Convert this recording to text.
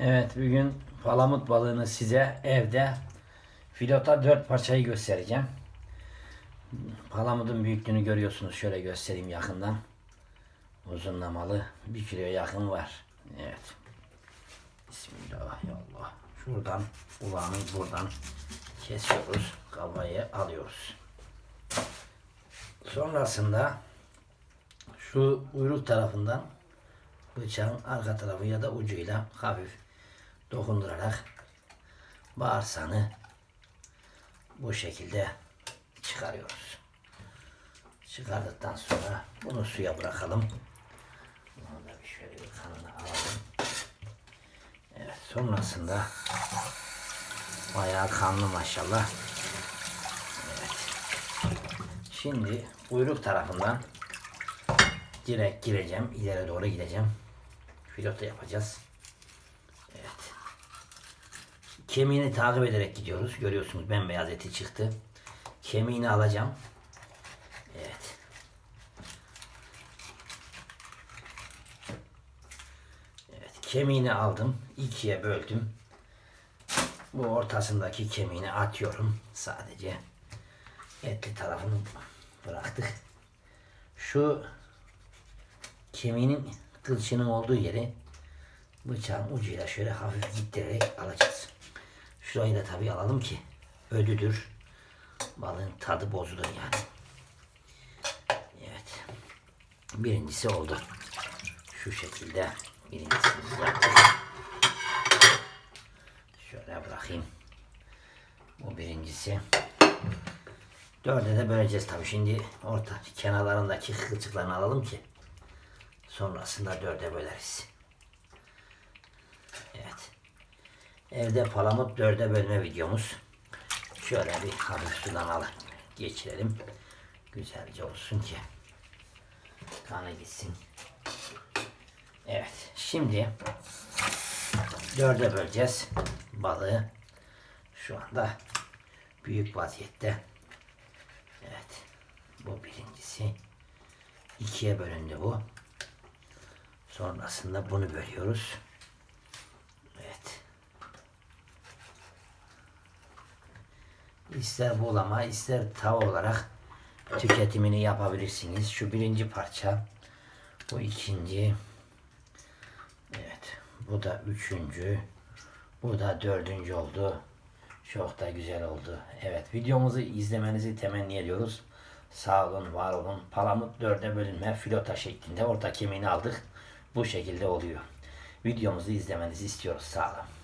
Evet bugün palamut balığını size evde filota dört parçayı göstereceğim. Palamutun büyüklüğünü görüyorsunuz. Şöyle göstereyim yakından. Uzunlamalı bir kiloya yakın var. Evet. Bismillahirrahmanirrahim. Şuradan kulağını buradan kesiyoruz. Kafayı alıyoruz. Sonrasında şu uyruk tarafından bıçağın arka tarafı ya da ucuyla hafif dokundurarak bağırsanı bu şekilde çıkarıyoruz. Çıkardıktan sonra bunu suya bırakalım. Bunu da bir şöyle bir kanını alalım. Evet sonrasında bayağı kanlı maşallah. Evet. Şimdi kuyruk tarafından direkt gireceğim. ileri doğru gideceğim. Filota yapacağız. Evet. Kemiğini takip ederek gidiyoruz. Görüyorsunuz bembeyaz eti çıktı. Kemiğini alacağım. Evet. Evet. Kemiğini aldım. ikiye böldüm. Bu ortasındaki kemiğini atıyorum. Sadece etli tarafını bıraktık. Şu kemiğinin kılçının olduğu yeri bıçağın ucuyla şöyle hafif gittirerek alacağız. Şurayı da tabii alalım ki ödüdür. Balığın tadı bozulur yani. Evet. Birincisi oldu. Şu şekilde birincisini yaptık. Şöyle bırakayım. Bu birincisi. Dörde de böleceğiz tabii. Şimdi orta kenarlarındaki kılçıklarını alalım ki sonrasında dörde böleriz. Evet. Evde palamut dörde bölme videomuz. Şöyle bir hafif sudan alıp geçirelim. Güzelce olsun ki kanı gitsin. Evet. Şimdi dörde böleceğiz balığı. Şu anda büyük vaziyette. Evet. Bu birincisi. ikiye bölündü bu. Sonrasında bunu bölüyoruz. Evet. İster bulama ister tava olarak tüketimini yapabilirsiniz. Şu birinci parça. Bu ikinci. Evet. Bu da üçüncü. Bu da dördüncü oldu. Çok da güzel oldu. Evet videomuzu izlemenizi temenni ediyoruz. Sağ olun, var olun. Palamut dörde bölünme filota şeklinde orta kemiğini aldık. Bu şekilde oluyor. Videomuzu izlemenizi istiyoruz. Sağ olun.